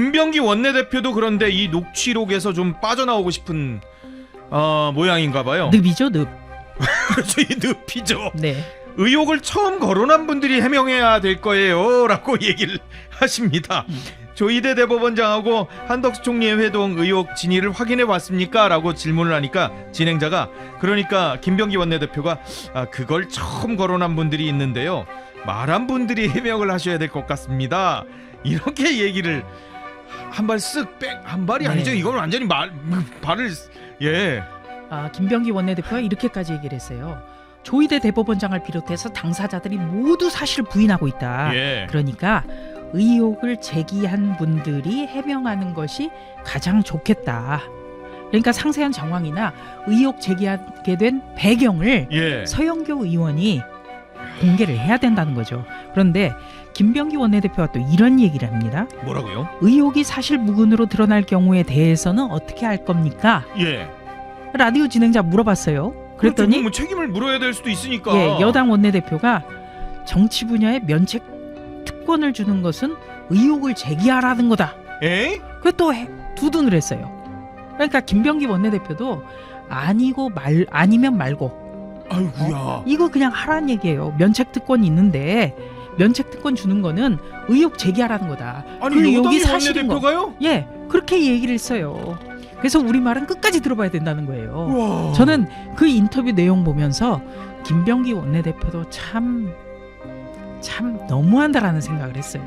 김병기 원내대표도 그런데 이 녹취록에서 좀 빠져나오고 싶은 어, 모양인가 봐요. 늪이죠 늪. 그렇죠. 이 늪이죠. 네. 의혹을 처음 거론한 분들이 해명해야 될 거예요라고 얘기를 하십니다. 음. 조희대 대법원장하고 한덕수 총리의 회동 의혹 진위를 확인해 봤습니까?라고 질문을 하니까 진행자가 그러니까 김병기 원내대표가 아, 그걸 처음 거론한 분들이 있는데요. 말한 분들이 해명을 하셔야 될 것 같습니다. 이렇게 얘기를 한 발쓱백한 발이 네. 아니죠. 이건 완전히 말 발을 예. 아, 김병기 원내대표가 이렇게까지 얘기를 했어요. 조희대 대법원장을 비롯해서 당사자들이 모두 사실 부인하고 있다. 예. 그러니까 의혹을 제기한 분들이 해명하는 것이 가장 좋겠다. 그러니까 상세한 정황이나 의혹 제기하게 된 배경을 예. 서영교 의원이 공개를 해야 된다는 거죠. 그런데 김병기 원내대표가 또 이런 얘기를 합니다. 뭐라고요? 의혹이 사실 무근으로 드러날 경우에 대해서는 어떻게 할 겁니까? 예. 라디오 진행자 물어봤어요. 그랬더니 그렇죠. 뭐 책임을 물어야 될 수도 있으니까. 예, 여당 원내대표가 정치 분야에 면책 특권을 주는 것은 의혹을 제기하라는 거다. 에? 그또 두둔을 했어요. 그러니까 김병기 원내대표도 아니고 말 아니면 말고 아이고야. 이거 그냥 하라는 얘기예요. 면책 특권이 있는데 면책 특권 주는 거는 의혹 제기하라는 거다. 아니 그 의혹이 사실인 거. 원내대표가요? 예, 그렇게 얘기를 했어요. 그래서 우리 말은 끝까지 들어봐야 된다는 거예요. 우와. 저는 그 인터뷰 내용 보면서 김병기 원내대표도 참, 참 너무한다라는 생각을 했어요.